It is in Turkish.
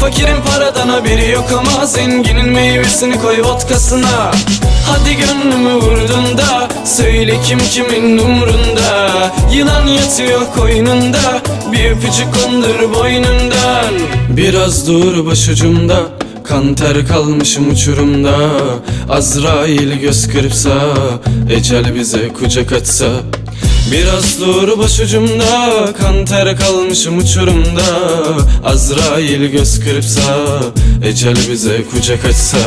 Fakirin paradan haberi yok ama Zenginin meyvesini koy vodkasına. Hadi gönlümü vurdun da Söyle kim kimin umrunda. Yılan yatıyor koynunda Bir öpücük kondur boynundan. Biraz dur başucumda Kan ter kalmışım uçurumda. Azrail göz kırpsa Ecel bize kucak açsa Biraz dur başucumda Kan ter kalmışım uçurumda. Azrail göz kırpsa Ecel bize kucak açsa